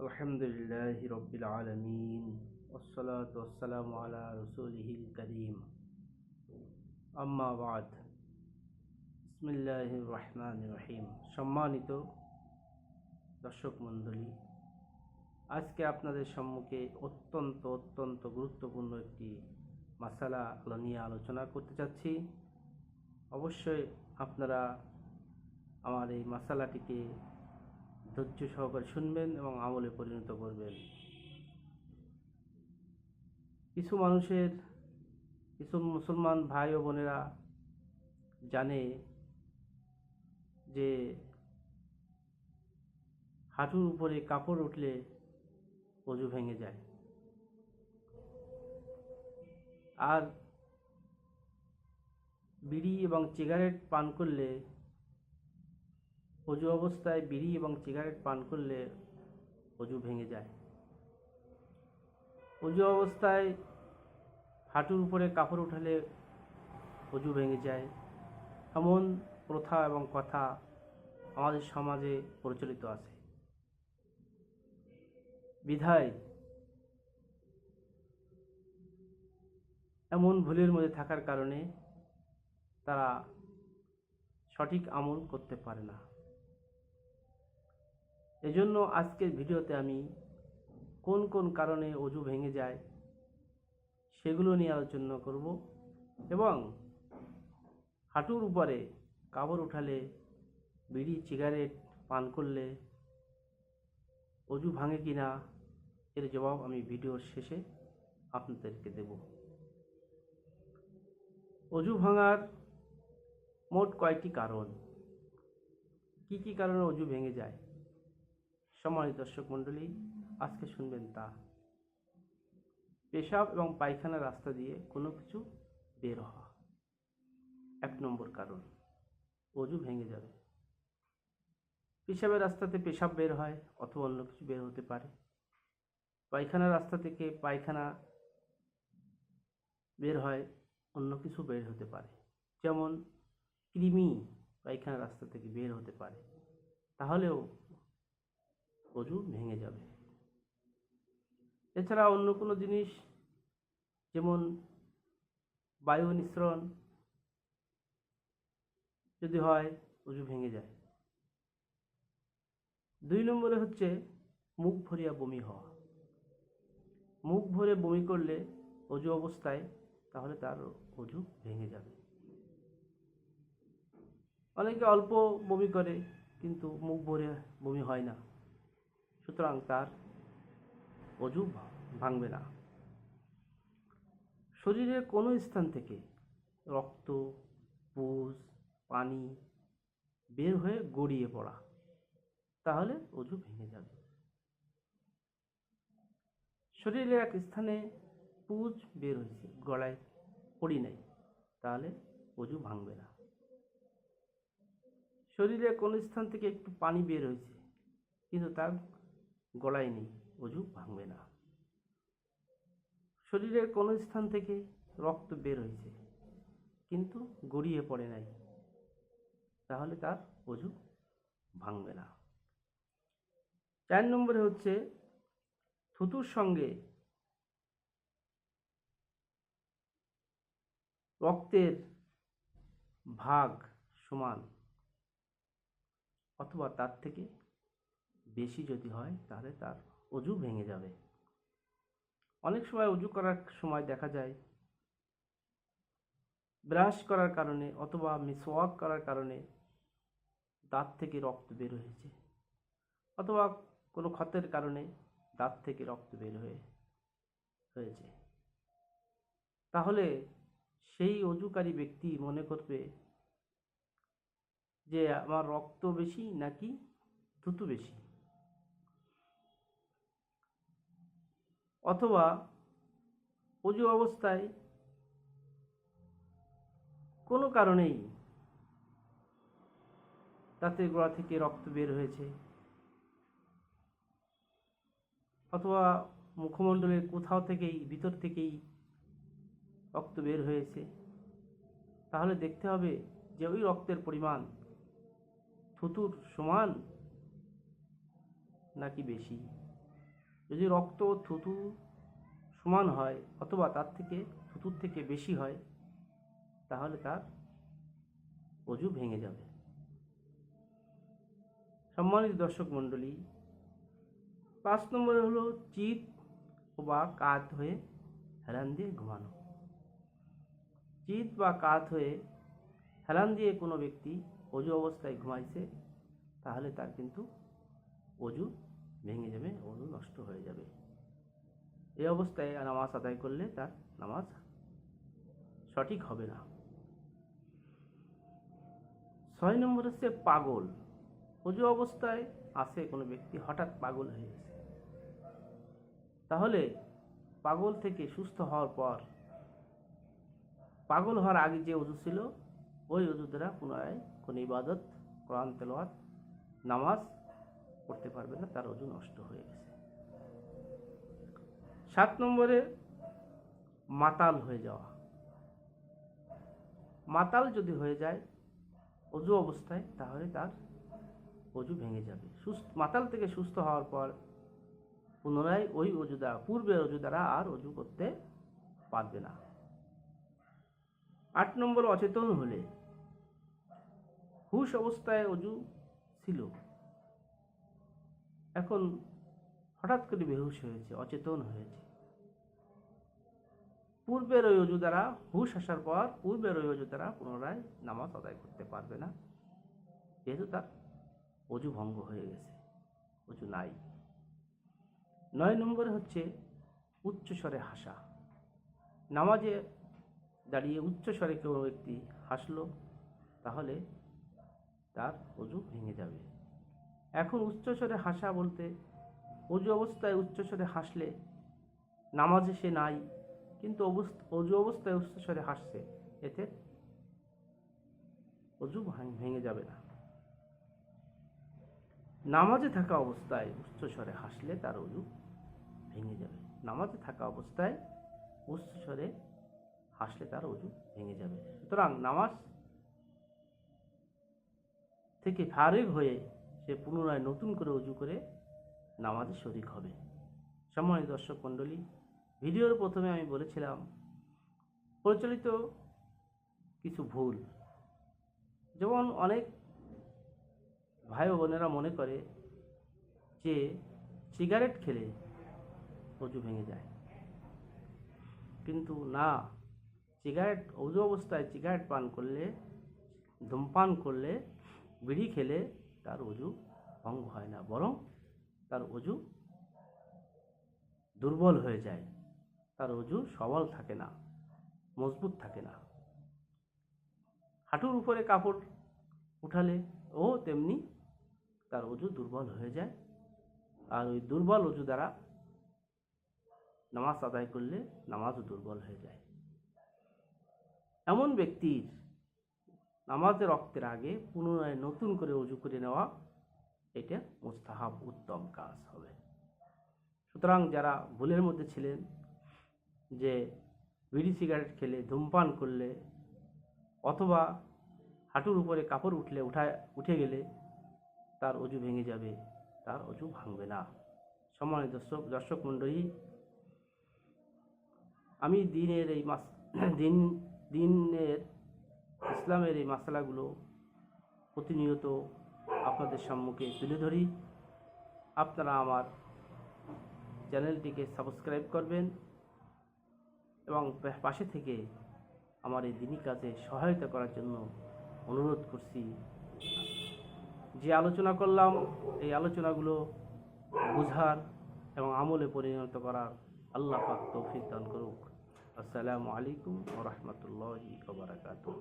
আলহামদুলিল্লাহ রবিল আলমিন ওসলাতাম ওসালাম আলা রসুলহিল করিম। আম্মাবাদ ইসমিল্লাহ রহমান রহিম। সম্মানিত দর্শক মণ্ডলী, আজকে আপনাদের সম্মুখে অত্যন্ত অত্যন্ত গুরুত্বপূর্ণ একটি মশালা নিয়ে আলোচনা করতে চাচ্ছি। অবশ্যই আপনারা আমার এই মশালাটিকে ধৈর্য সহকারে শুনবেন এবং আমলে পরিণত করবেন। কিছু মানুষের, কিছু মুসলমান ভাই ও বোনেরা জানে যে হাঁটুর উপরে কাপড় উঠলে অজু ভেঙে যায়। আর বিড়ি এবং সিগারেট পান করলে অজু অবস্থায় বিড়ি এবং সিগারেট পান করলে অজু ভেঙে যায়। অজু অবস্থায় হাঁটুর উপরে কাপড় উঠালে অজু ভেঙে যায়। এমন প্রথা এবং কথা আমাদের সমাজে প্রচলিত আছে। বিধায় এমন ভুলের মধ্যে থাকার কারণে তারা সঠিক আমল করতে পারে না। এজন্য আজকের ভিডিওতে আমি কোন কোন কারণে অজু ভেঙে যায় সেগুলো নিয়ে আলোচনা করব এবং হাঁটুর উপরে কাপড় উঠালে, বিড়ি, সিগারেট পান করলে অজু ভাঙে কি না, এর জবাব আমি ভিডিওর শেষে আপনাদেরকে দেব। অজু ভাঙার মোট কয়েকটি কারণ? কি কি কারণে অজু ভেঙে যায়? সম্মানিত দর্শক মণ্ডলী, আজকে শুনবেন তা। পেশাব এবং পায়খানার রাস্তা দিয়ে কোনো কিছু বের হওয়া। এক নম্বর কারণ, অজু ভেঙে যাবে। পেশাবের রাস্তাতে পেশাব বের হয় অথবা অন্য কিছু বের হতে পারে। পায়খানার রাস্তা থেকে পায়খানা বের হয়, অন্য কিছু বের হতে পারে। যেমন কৃমি পায়খানার রাস্তা থেকে বের হতে পারে। তাহলেও অজু ভেঙে যাবে। এছাড়া অন্য কোনো জিনিস, যেমন বায়ু নিঃসরণ, যদি হয় অজু ভেঙে যায়। দুই নম্বরে হচ্ছে মুখ ভরিয়া বমি হওয়া। মুখ ভরে বমি করলে অজু অবস্থায় তাহলে তার অজু ভেঙে যাবে। অনেকে অল্প বমি করে, কিন্তু মুখ ভরে বমি হয় না। সুতরাং তার অজু ভাঙবে না। শরীরের কোনো স্থান থেকে রক্ত পুজ পানি বের হয়ে গড়িয়ে পড়া, তাহলে অজু ভেঙে যাবে। শরীরের এক স্থানে পুজ বের হয়েছে, গলায় পড়ি নাই, তাহলে অজু ভাঙবে না। শরীরে কোনো স্থান থেকে একটু পানি বের হয়েছে, কিন্তু তার গলায় নেই, অজু ভাঙবে না। শরীরের কোনো স্থান থেকে রক্ত বের হয়েছে, কিন্তু গড়িয়ে পড়ে নাই। তাহলে তার অজু ভাঙবে না। চার নম্বরে হচ্ছে, থুতুর সঙ্গে রক্তের ভাগ সমান, অথবা তার থেকে বেশি যদি হয়, তাহলে তার অজু ভেঙে যাবে। অনেক সময় অজু করার সময় দেখা যায়, ব্রাশ করার কারণে অথবা মিসওয়াক করার কারণে দাঁত থেকে রক্ত বের হয়েছে, অথবা কোনো ক্ষতের কারণে দাঁত থেকে রক্ত বের হয়ে, হয়েছে। তাহলে সেই অজুকারী ব্যক্তি মনে করবে যে, আমার রক্ত বেশি নাকি থুতু বেশি? অথবা অজু অবস্থায় কোনো কারণেই দাঁতের গোড়া থেকে রক্ত বের হয়েছে। অথবা মুখমণ্ডলের কোথাও থেকেই, ভিতর থেকেই রক্ত বের হয়েছে। তাহলে দেখতে হবে যে ওই রক্তের পরিমাণ থুতুর সমান নাকি বেশি। যদি রক্ত থুতু সমান হয় অথবা তার থেকে, থুতুর থেকে বেশি হয়, তাহলে তার অজু ভেঙে যাবে। সম্মানিত দর্শক মণ্ডলী, পাঁচ নম্বরে হলো চিত বা কাত হয়ে হেলান দিয়ে ঘুমানো। চিত বা কাত হয়ে হেলান দিয়ে কোনো ব্যক্তি অজু অবস্থায় ঘুমাইছে, তাহলে তার কিন্তু অজু ভেঙে যাবে অজু নষ্ট হয়ে যাবে। এই অবস্থায় নামাজ আদায় করলে তার নামাজ সঠিক হবে না। ছয় নম্বর হচ্ছে পাগল। অজু অবস্থায় আছে কোনো ব্যক্তি, হঠাৎ পাগল হয়ে গেছে। তাহলে পাগল থেকে সুস্থ হওয়ার পর, পাগল হওয়ার আগে যে অজু ছিল, ওই অজু দ্বারা পুনরায় কোনো ইবাদত, কোরআন তেলোয়াত নামাজ পড়তে পারবে না, তার অজু নষ্ট হয়ে গেছে। সাত নম্বরে মাতাল হয়ে যাওয়া। মাতাল যদি হয়ে যায় অজু অবস্থায়, তাহলে তার অজু ভেঙে যাবে। সুস্থ, মাতাল থেকে সুস্থ হওয়ার পর পুনরায় ওই অজু দ্বারা পূর্বের অজু দ্বারা আর অজু করতে পারবে না। আট নম্বর অচেতন হলে, হুশ অবস্থায় অজু ছিল। এখন হঠাৎ করে বেহুশ হয়েছে, অচেতন হয়েছে। পূর্বের ওই অজু দ্বারা হুশ আসার পর পূর্বের ওই অজু দ্বারা পুনরায় নামাজ আদায় করতে পারবে না। যেহেতু তার অজু ভঙ্গ হয়ে গেছে, অজু নাই। নয় নম্বরে হচ্ছে উচ্চস্বরে হাসা। নামাজে দাঁড়িয়ে উচ্চস্বরে কেউ ব্যক্তি হাসলো, তাহলে তার অজু ভেঙে যাবে। এখন উচ্চস্বরে হাসা বলতে, অজু অবস্থায় উচ্চস্বরে হাসলে, নামাজে সে নাই, কিন্তু অজু অবস্থায় উচ্চস্বরে হাসছে, এতে অজু ভাঙ- ভেঙে যাবে না। নামাজে থাকা অবস্থায় উচ্চস্বরে হাসলে তার অজু ভেঙে যাবে। নামাজে থাকা অবস্থায় উচ্চস্বরে হাসলে তার অজু ভেঙে যাবে। সুতরাং নামাজ থেকে ফারেক হয়ে সে পুনরায় নতুন করে অজু করে নামাজে শরিক হবে। সম্মানিত দর্শক মণ্ডলী, ভিডিওর প্রথমে আমি বলেছিলাম, প্রচলিত কিছু ভুল। যেমন অনেক ভাই বোনেরা মনে করে যে সিগারেট খেলে অজু ভেঙে যায়। কিন্তু না, সিগারেট অজু অবস্থায় সিগারেট পান করলে, ধূমপান করলে, বিড়ি খেলে তার অজু ভঙ্গ হয় না, বরং তার অজু দুর্বল হয়ে যায়। তার অজু সবল থাকে না, মজবুত থাকে না। হাঁটুর উপরে কাপড় উঠালে, ও তেমনি তার অজু দুর্বল হয়ে যায়। আর ওই দুর্বল অজু দ্বারা নামাজ আদায় করলে নামাজও দুর্বল হয়ে যায়। এমন ব্যক্তির নামাজের রক্তের আগে পুনরায় নতুন করে অজু করে নেওয়া, এটা মুস্তাহাব উত্তম কাজ হবে। সুতরাং যারা ভুলের মধ্যে ছিলেন, যে বিড়ি সিগারেট খেলে, ধূমপান করলে, অথবা হাঁটুর উপরে কাপড় উঠলে উঠায় উঠে গেলে তার অজু ভেঙে যাবে, তার অজু ভাঙবে না। সম্মানিত দর্শক দর্শক মণ্ডলী, আমি দিনের এই মাস, দিন, দিনের ইসলামের এই মশালাগুলো প্রতিনিয়ত আপনাদের সম্মুখে তুলে ধরি। আপনারা আমার চ্যানেলটিকে সাবস্ক্রাইব করবেন এবং পাশে থেকে আমার এই দিনী কাজে সহায়তা করার জন্য অনুরোধ করছি। যে আলোচনা করলাম, এই আলোচনাগুলো বুঝার এবং আমলে পরিণত করার আল্লাহ পাক তৌফিক দান করুক। আসসালামু আলাইকুম রাহমাতুল্লাহি বারাকাতুহু।